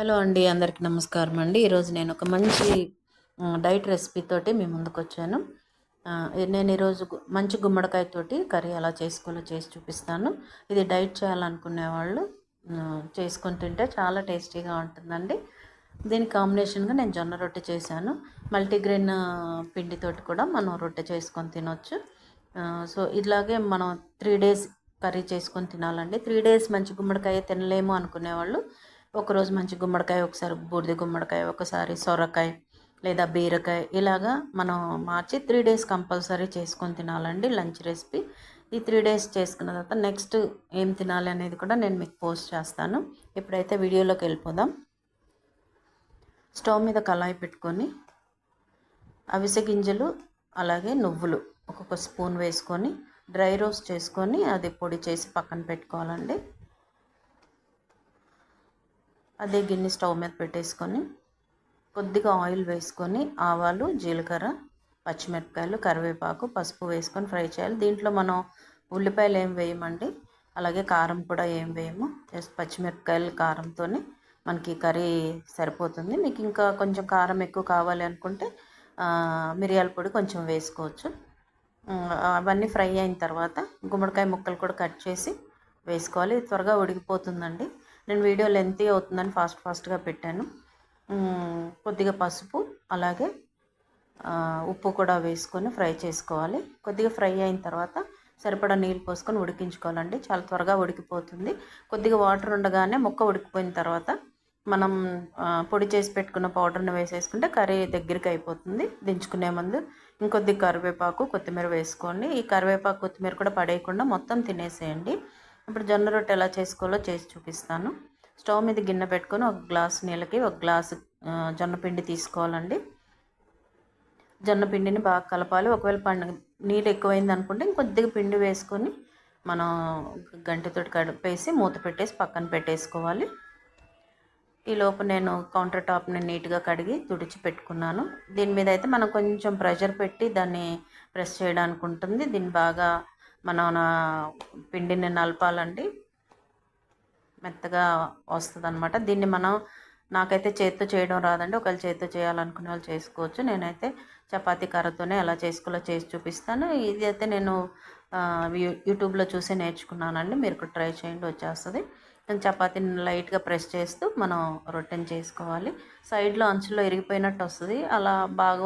Hello అండి అందరికీ నమస్కారం అండి. ఈరోజు నేను ఒక మంచి డైట్ రెసిపీ తోటి మీ ముందుకు వచ్చాను. నేను ఈరోజు మంచి గుమ్మడికాయతోటి కర్రీ ఎలా చేసుకోవాలో చేసి చూపిస్తాను. ఇది డైట్ చేయాలనుకునే వాళ్ళు చేసుకొని తింటే చాలా టేస్టీగా ఉంటుందండి. దీని కాంబినేషన్గా నేను జొన్న రొట్టె చేశాను. మల్టీగ్రెయిన్ పిండితోటి కూడా మనం రొట్టె చేసుకొని తినొచ్చు. సో ఇలాగే మనం త్రీ డేస్ కర్రీ చేసుకొని తినాలండి. త్రీ డేస్ మంచి గుమ్మడికాయ తినలేము అనుకునే వాళ్ళు ఒకరోజు మంచి గుమ్మడికాయ ఒకసారి బూడిద గుమ్మడికాయ ఒకసారి సొరకాయ లేదా బీరకాయ ఇలాగా మనం మార్చి త్రీ డేస్ కంపల్సరీ చేసుకొని తినాలండి లంచ్ రెసిపీ. ఈ త్రీ డేస్ చేసుకున్న తర్వాత నెక్స్ట్ ఏం తినాలి అనేది కూడా నేను మీకు పోస్ట్ చేస్తాను. ఇప్పుడైతే వీడియోలోకి వెళ్ళిపోదాం. స్టవ్ మీద కళాయి పెట్టుకొని అవిసె గింజలు అలాగే నువ్వులు ఒక్కొక్క స్పూన్ వేసుకొని డ్రై రోస్ట్ చేసుకొని అది పొడి చేసి పక్కన పెట్టుకోవాలండి. అదే గిన్నె స్టవ్ మీద పెట్టేసుకొని కొద్దిగా ఆయిల్ వేసుకొని ఆవాలు జీలకర్ర పచ్చిమిరపకాయలు కరివేపాకు పసుపు వేసుకొని ఫ్రై చేయాలి. దీంట్లో మనం ఉల్లిపాయలు ఏం వేయమండి? అలాగే కారం కూడా ఏం వేయము. జస్ట్ పచ్చిమిరపకాయలు కారంతోనే మనకి కర్రీ సరిపోతుంది. మీకు ఇంకా కొంచెం కారం ఎక్కువ కావాలి అనుకుంటే మిరియాల పొడి కొంచెం వేసుకోవచ్చు. అవన్నీ ఫ్రై అయిన తర్వాత గుమ్మడికాయ ముక్కలు కూడా కట్ చేసి వేసుకోవాలి. త్వరగా ఉడికిపోతుందండి. నేను వీడియో లెంతీ అవుతుందని ఫాస్ట్ ఫాస్ట్గా పెట్టాను. కొద్దిగా పసుపు అలాగే ఉప్పు కూడా వేసుకొని ఫ్రై చేసుకోవాలి. కొద్దిగా ఫ్రై అయిన తర్వాత సరిపడా నీళ్ళు పోసుకొని ఉడికించుకోవాలండి. చాలా త్వరగా ఉడికిపోతుంది. కొద్దిగా వాటర్ ఉండగానే ముక్క ఉడికిపోయిన తర్వాత మనం పొడి చేసి పెట్టుకున్న పౌడర్ని వేసేసుకుంటే కర్రీ దగ్గరికి అయిపోతుంది. దించుకునే ముందు ఇంకొద్ది కరివేపాకు కొత్తిమీర వేసుకోండి ఈ కరివేపాకు కొత్తిమీర కూడా పడేయకుండా మొత్తం తినేసేయండి. ఇప్పుడు జొన్న రొట్టె ఎలా చేసుకోవాలో చేసి చూపిస్తాను. స్టవ్ మీద గిన్నె పెట్టుకొని ఒక గ్లాస్ నీళ్ళకి ఒక గ్లాసు జొన్నపిండి జొన్న పిండి తీసుకోవాలండి. జొన్న పిండిని బాగా కలపాలి. ఒకవేళ పండు నీళ్ళు ఎక్కువైంది అనుకుంటే ఇంకొద్దిగా పిండి వేసుకొని మనం గంటతో కడిపేసి మూత పెట్టేసి పక్కన పెట్టేసుకోవాలి. ఈ లోపు నేను కౌంటర్ టాప్ని నీట్గా కడిగి తుడిచి పెట్టుకున్నాను. దీని మీద అయితే మనం కొంచెం ప్రెషర్ పెట్టి దాన్ని ప్రెస్ చేయడానికి ఉంటుంది. దీన్ని బాగా మనం నా పిండిని నలపాలండి. మెత్తగా వస్తుంది అనమాట దీన్ని మనం నాకైతే చేత్తో చేయడం రాదండి. ఒకవేళ చేత్తో చేయాలనుకునే వాళ్ళు చేసుకోవచ్చు. నేనైతే చపాతీ కర్రతోనే ఎలా చేసుకోవాలో చేసి చూపిస్తాను. ఇది అయితే నేను యూట్యూబ్లో చూసి నేర్చుకున్నానండి. మీరు కూడా ట్రై చేయండి వచ్చేస్తుంది. నేను చపాతీని లైట్గా ప్రెస్ చేస్తూ మనం రొట్టెని చేసుకోవాలి. సైడ్లో అంచులో ఇరిగిపోయినట్టు వస్తుంది. అలా బాగా